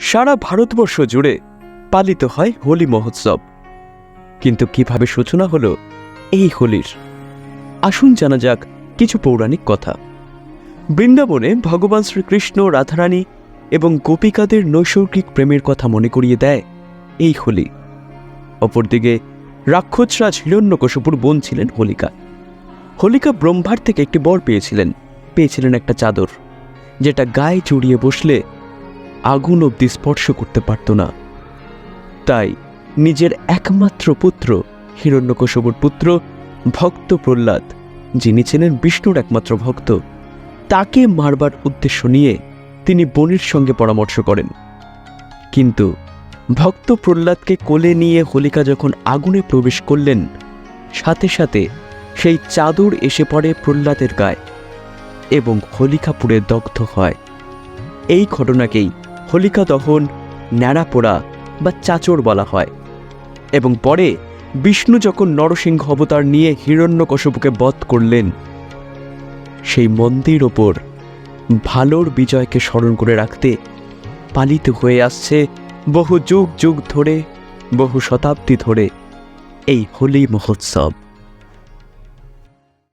সারা ভারতবর্ষ জুড়ে পালিত হয় হোলি মহোৎসব। কিন্তু কীভাবে সূচনা হলো এই হোলির? আসুন জানা যাক কিছু পৌরাণিক কথা। বৃন্দাবনে ভগবান শ্রীকৃষ্ণ, রাধারানী এবং গোপিকাদের নৈসর্গিক প্রেমের কথা মনে করিয়ে দেয় এই হোলি। অপরদিকে রাক্ষসরাজ হিরণ্যকশপুর বোন ছিলেন হোলিকা। হোলিকা ব্রহ্মার থেকে একটি বর পেয়েছিলেন পেয়েছিলেন একটা চাদর, যেটা গায়ে জড়িয়ে বসলে আগুন অব্দি স্পর্শ করতে পারত না। তাই নিজের একমাত্র পুত্র হিরণ্যকশবর পুত্র, ভক্ত প্রহ্লাদ, যিনি ছিলেন বিষ্ণুর একমাত্র ভক্ত, তাকে মারবার উদ্দেশ্য নিয়ে তিনি বনির সঙ্গে পরামর্শ করেন। কিন্তু ভক্ত প্রহ্লাদকে কোলে নিয়ে হোলিকা যখন আগুনে প্রবেশ করলেন, সাথে সাথে সেই চাদর এসে পড়ে প্রহ্লাদের গায়ে এবং হোলিকা পুড়ে দগ্ধ হয়। এই ঘটনাকেই হোলিকা দহন ন্যাড়া পোড়া বা চাচর বলা হয়। এবং পরে বিষ্ণু যখন নরসিংহ অবতার নিয়ে হিরণ্যকশপুকে বধ করলেন, সেই মন্দির ওপর ভালোর বিজয়কে স্মরণ করে রাখতে পালিত হয়ে আসছে বহু যুগ যুগ ধরে, বহু শতাব্দী ধরে এই হোলি মহোৎসব।